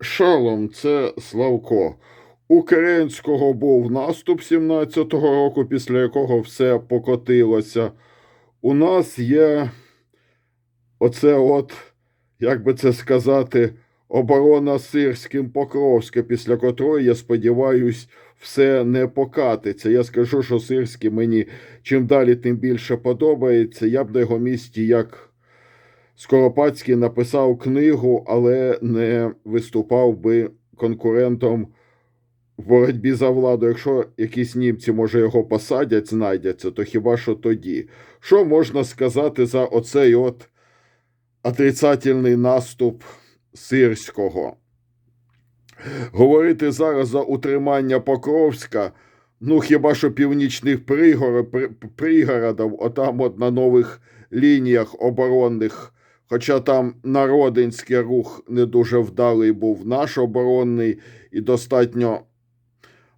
Шалом, це Славко. У Керенського був наступ 17-го року, після якого все покотилося. У нас є оце от, як би це сказати, оборона Сирським Покровська, після котрої, я сподіваюсь, все не покатиться. Я скажу, що Сирський мені чим далі, тим більше подобається. Я б на його місці як Скоропадський написав книгу, але не виступав би конкурентом в боротьбі за владу. Якщо якісь німці, може, його посадять, знайдяться, то хіба що тоді? Що можна сказати за оцей от отрицательний наступ Сирського? Говорити зараз за утримання Покровська, ну хіба що північних пригор- пригородів, отам от на нових лініях оборонних. Хоча там народинський рух не дуже вдалий був наш оборонний і достатньо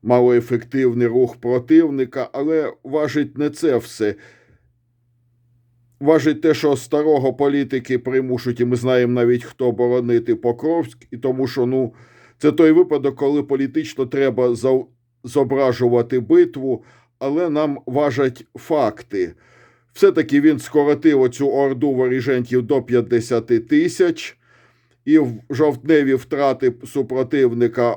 малоефективний рух противника, але важить не це все. Важить те, що старого політики примушують, і ми знаємо навіть, хто боронити Покровськ, і тому що ну, це той випадок, коли політично треба зображувати битву, але нам важать факти. Все-таки він скоротив оцю орду воріжентів до 50 тисяч, і в жовтневі втрати супротивника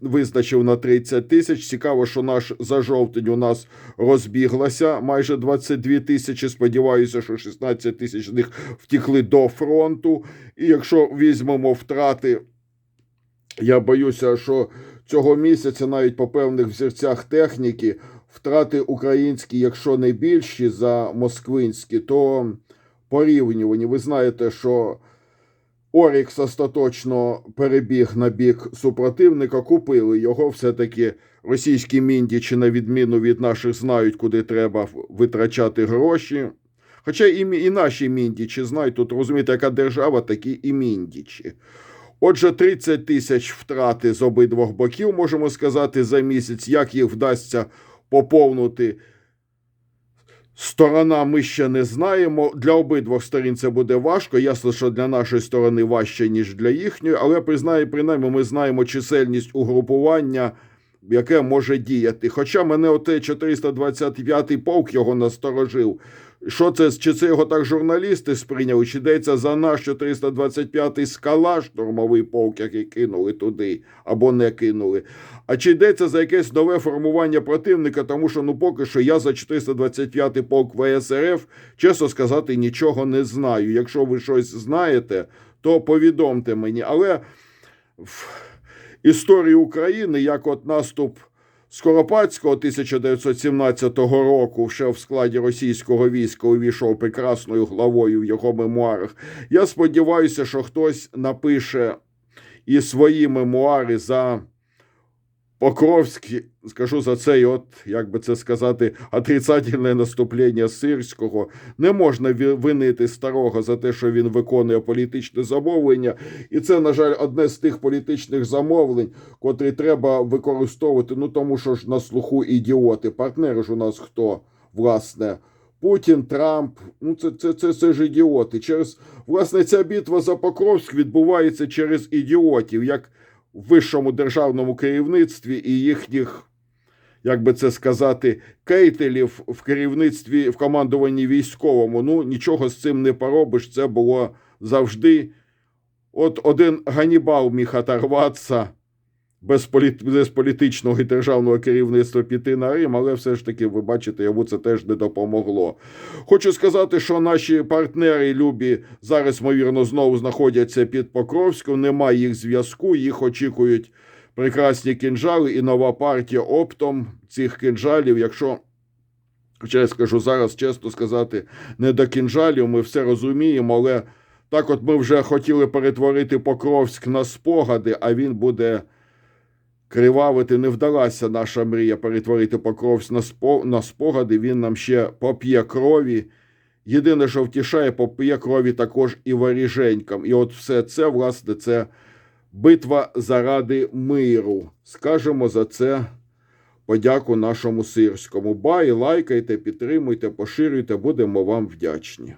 визначив на 30 тисяч. Цікаво, що наш за жовтень у нас розбіглася майже 22 тисячі. Сподіваюся, що 16 тисяч з них втікли до фронту. І якщо візьмемо втрати, я боюся, що цього місяця навіть по певних взірцях техніки втрати українські, якщо не більші за москвинські, то порівнювані. Ви знаєте, що Орікс остаточно перебіг на бік супротивника, купили його. Все-таки російські міндічі, на відміну від наших, знають, куди треба витрачати гроші. Хоча і, і наші міндічі знають, тут розумієте, яка держава, такі і міндічі. Отже, 30 тисяч втрати з обидвох боків, можемо сказати, за місяць. Як їх вдасться поповнити сторона, ми ще не знаємо. Для обидвох сторін це буде важко. Ясно, що для нашої сторони важче, ніж для їхньої, але признаю, принаймні ми знаємо чисельність угрупування, яке може діяти. Хоча мене оте 425-й полк його насторожив. Що це, чи це його так журналісти сприйняли, чи йдеться за наш 425-й скала штурмовий полк, який кинули туди або не кинули. А чи йдеться за якесь нове формування противника, тому що ну поки що я за 425-й полк ВСРФ, чесно сказати, нічого не знаю. Якщо ви щось знаєте, то повідомте мені. Але історії України, як от наступ Скоропадського 1917 року, ще в складі російського війська увійшов прекрасною главою в його мемуарах. Я сподіваюся, що хтось напише і свої мемуари за Покровський, скажу за цей, от, як би це сказати, отрицательне наступлення Сирського. Не можна винити старого за те, що він виконує політичне замовлення. І це, на жаль, одне з тих політичних замовлень, котрі треба використовувати. Ну тому що ж на слуху ідіоти. Партнери ж у нас хто, власне. Путін, Трамп, ну це, це, це, це ж ідіоти. Через власне ця битва за Покровськ відбувається через ідіотів, як вищому державному керівництві і їхніх, як би це сказати, кейтелів в керівництві в командуванні військовому. Ну нічого з цим не поробиш. Це було завжди. От один Ганібал міг оторватися без, політ... без політичного і державного керівництва піти на Рим, але все ж таки, ви бачите, йому це теж не допомогло. Хочу сказати, що наші партнери любі зараз, ймовірно, знову знаходяться під Покровськом, немає їх зв'язку, їх очікують прекрасні кінжали і нова партія оптом цих кінжалів. Якщо я скажу зараз, чесно сказати, не до кінжалів, ми все розуміємо, але так от ми вже хотіли перетворити Покровськ на спогади, а він буде кривавити. Не вдалася наша мрія перетворити Покровськ на, спо... на спогади. Він нам ще поп'є крові. Єдине, що втішає, поп'є крові також і воріженькам. І от все це, власне, це битва заради миру. Скажемо за це подяку нашому сирському. Бай, лайкайте, підтримуйте, поширюйте, будемо вам вдячні.